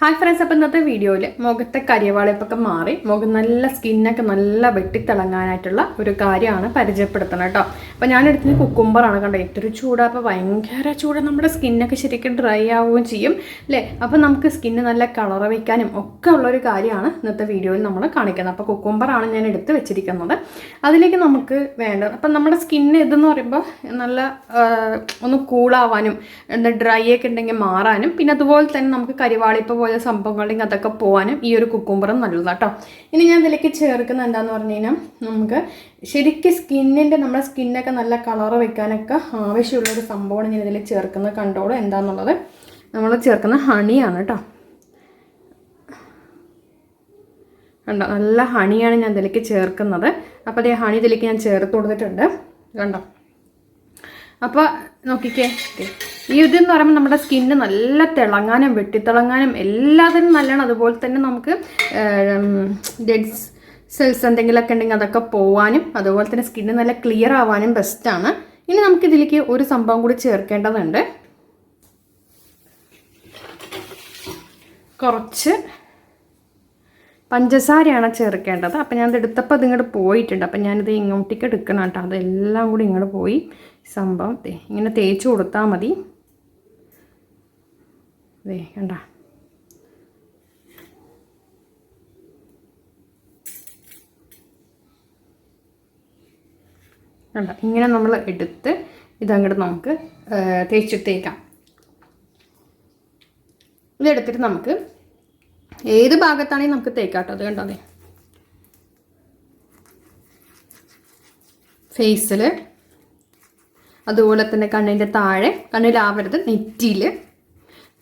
Hi friends അപ്പോൾ ഇന്നത്തെ വീഡിയോയിൽ മുഖത്തെ കരിവാളിപ്പൊക്കെ മാറി മുഖം നല്ല സ്കിന്നൊക്കെ നല്ല വെട്ടിത്തിളങ്ങാനായിട്ടുള്ള ഒരു കാര്യമാണ് പരിചയപ്പെടുത്തണം കേട്ടോ. അപ്പോൾ ഞാൻ എടുത്തത് കുക്കുംബറാണ് കണ്ടോ ഏറ്റൊരു ചൂടാ അപ്പോൾ ഭയങ്കര ചൂട്. നമ്മുടെ സ്കിന്നൊക്കെ ശരിക്കും ഡ്രൈ ആവുകയും ചെയ്യും അല്ലേ? അപ്പോൾ നമുക്ക് സ്കിന്ന് നല്ല കളർ വയ്ക്കാനും ഒക്കെ ഉള്ളൊരു കാര്യമാണ് ഇന്നത്തെ വീഡിയോയിൽ നമ്മൾ കാണിക്കുന്നത്. അപ്പോൾ കുക്കുംബറാണ് ഞാൻ എടുത്ത് വെച്ചിരിക്കുന്നത്. അതിലേക്ക് നമുക്ക് വേണ്ടത് അപ്പം നമ്മുടെ സ്കിന്ന് ഇതെന്ന് പറയുമ്പോൾ നല്ല ഒന്ന് കൂളാവാനും എന്താ ഡ്രൈ ഒക്കെ ഉണ്ടെങ്കിൽ മാറാനും പിന്നെ അതുപോലെ തന്നെ നമുക്ക് കരിവാളിപ്പ് പോലെ സംഭവങ്ങളുണ്ടെങ്കിൽ അതൊക്കെ പോകാനും ഈ ഒരു കുക്കുംബറും നല്ലതാണ് കേട്ടോ ഇനി ഞാൻ ഇതിലേക്ക് ചേർക്കുന്ന എന്താന്ന് പറഞ്ഞു കഴിഞ്ഞാൽ നമുക്ക് ശരിക്കും സ്കിന്നിന്റെ നമ്മുടെ സ്കിന്നൊക്കെ നല്ല കളർ വെക്കാനൊക്കെ ആവശ്യമുള്ള ഒരു സംഭവമാണ് ഞാൻ ഇതിലേക്ക് ചേർക്കുന്നത്. കണ്ടോളൂ എന്താണെന്നുള്ളത് നമ്മൾ ചേർക്കുന്ന ഹണിയാണ് കേട്ടോ കണ്ടോ? നല്ല ഹണിയാണ് ഞാൻ ഇതിലേക്ക് ചേർക്കുന്നത്. അപ്പോൾ അതേ ഹണി ഇതിലേക്ക് ഞാൻ ചേർത്ത് കൊടുത്തിട്ടുണ്ട്. കണ്ടോ? അപ്പോൾ നോക്കിക്കേ. ദേ. ഈ ഇതെന്ന് പറയുമ്പോൾ നമ്മുടെ സ്കിന്ന് നല്ല തിളങ്ങാനും വെട്ടിത്തിളങ്ങാനും എല്ലാത്തിനും നല്ലതാണ് അതുപോലെ തന്നെ നമുക്ക് ഡെഡ് സെൽസ് എന്തെങ്കിലുമൊക്കെ ഉണ്ടെങ്കിൽ അതൊക്കെ പോവാനും അതുപോലെ തന്നെ സ്കിന്ന് നല്ല ക്ലിയർ ആവാനും ബെസ്റ്റാണ് ഇനി നമുക്കിതിലേക്ക് ഒരു സംഭവം കൂടി ചേർക്കേണ്ടതുണ്ട്. കുറച്ച് പഞ്ചസാരയാണ് ചേർക്കേണ്ടത്. അപ്പം ഞാൻ എടുത്തപ്പോൾ അതിങ്ങോട്ട് പോയിട്ടുണ്ട്. അപ്പം ഞാനിത് ഇങ്ങോട്ടേക്ക് എടുക്കണം കേട്ടോ അതെല്ലാം കൂടി ഇങ്ങോട്ട് പോയി. സംഭവം ഇങ്ങനെ തേച്ച് കൊടുത്താൽ മതി. ദേ കണ്ട. കണ്ട ഇങ്ങനെ നമ്മൾ എടുത്ത് ഇതങ്ങോട്ട് നമുക്ക് തേച്ചിട്ടേക്കാം. ഇതെടുത്തിട്ട് നമുക്ക് ഏത് ഭാഗത്താണെങ്കിൽ നമുക്ക് തേക്കാട്ടോ അത് കണ്ടോ അതെ ഫേസിൽ അതുപോലെ തന്നെ കണ്ണിന്റെ താഴെ കണ്ണിലാവരുത് നെറ്റിയിൽ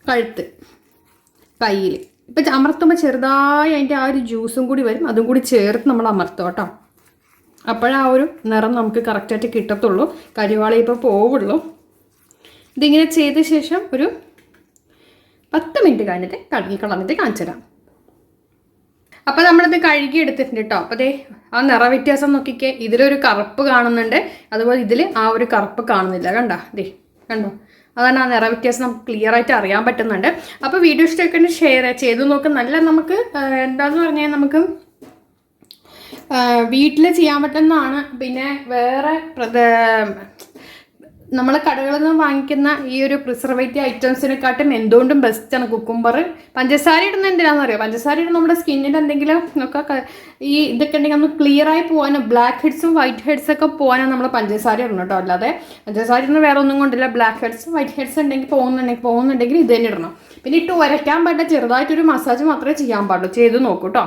കഴുത്ത് കയ്യിൽ ഇപ്പം അമർത്തുമ്പോൾ ചെറുതായി അതിന്റെ ആ ഒരു ജ്യൂസും കൂടി വരും. അതും കൂടി ചേർത്ത് നമ്മൾ അമർത്തും കേട്ടോ. അപ്പോഴാ ഒരു നിറം നമുക്ക് കറക്റ്റായിട്ട് കിട്ടത്തുള്ളൂ. കരിവാളി ഇപ്പോൾ പോവുള്ളൂ. ഇതിങ്ങനെ ചെയ്ത ശേഷം ഒരു പത്ത് മിനിറ്റ് കഴിഞ്ഞിട്ട് കഴുകി കളഞ്ഞിട്ട് കാണിച്ചു തരാം. അപ്പോൾ നമ്മളിത് കഴുകി എടുത്തിട്ടുണ്ട് കേട്ടോ. അപ്പോൾ ദേ ആ നിറ വ്യത്യാസം നോക്കിക്കേ. ഇതിലൊരു കറുപ്പ് കാണുന്നുണ്ട്. അതുപോലെ ഇതിൽ ആ ഒരു കറുപ്പ് കാണുന്നില്ല. കണ്ടോ? ദേ കണ്ടോ? അതാണ് ആ നിറ വ്യത്യാസം നമുക്ക് ക്ലിയർ ആയിട്ട് അറിയാൻ പറ്റുന്നുണ്ട്. അപ്പോൾ വീഡിയോ ഇഷ്ടമൊക്കെ ഷെയർ ചെയ്ത് നോക്ക്. നല്ല നമുക്ക് എന്താണെന്ന് പറഞ്ഞാൽ നമുക്ക് വീട്ടിൽ ചെയ്യാൻ പറ്റുന്നതാണ്. പിന്നെ വേറെ നമ്മൾ കടകളിൽ നിന്ന് വാങ്ങിക്കുന്ന ഈ ഒരു പ്രിസർവേറ്റീവ് ഐറ്റംസിനെക്കാട്ടും എന്തുകൊണ്ടും ബെസ്റ്റാണ് കുക്കുംബർ പഞ്ചസാര ഇടുന്ന എന്തിനാണെന്ന് അറിയോ? പഞ്ചസാര ഇടുന്ന നമ്മുടെ സ്കിന്നിന്റെ എന്തെങ്കിലും ഒക്കെ ഈ ഇതൊക്കെ ഉണ്ടെങ്കിൽ ഒന്ന് ക്ലിയർ ആയി പോകാനും ബ്ലാക്ക് ഹെഡ്സും വൈറ്റ് ഹെഡ്സ് ഒക്കെ പോകാനും നമ്മൾ പഞ്ചസാര ഇടണം കേട്ടോ. അല്ലാതെ പഞ്ചസാര ഇടുന്ന വേറെ ഒന്നും കൊണ്ടില്ല. ബ്ലാക്ക് ഹെഡ്സ് വൈറ്റ് ഹെഡ്സ് ഉണ്ടെങ്കിൽ പോകുന്നുണ്ടെങ്കിൽ പോകുന്നുണ്ടെങ്കിൽ ഇത് തന്നെ ഇടണം. പിന്നെ ഇട്ട് ഉരയ്ക്കാൻ പറ്റുന്ന ചെറുതായിട്ടൊരു മസാജ് മാത്രമേ ചെയ്യാൻ പാടുള്ളൂ. ചെയ്ത് നോക്കൂ കേട്ടോ.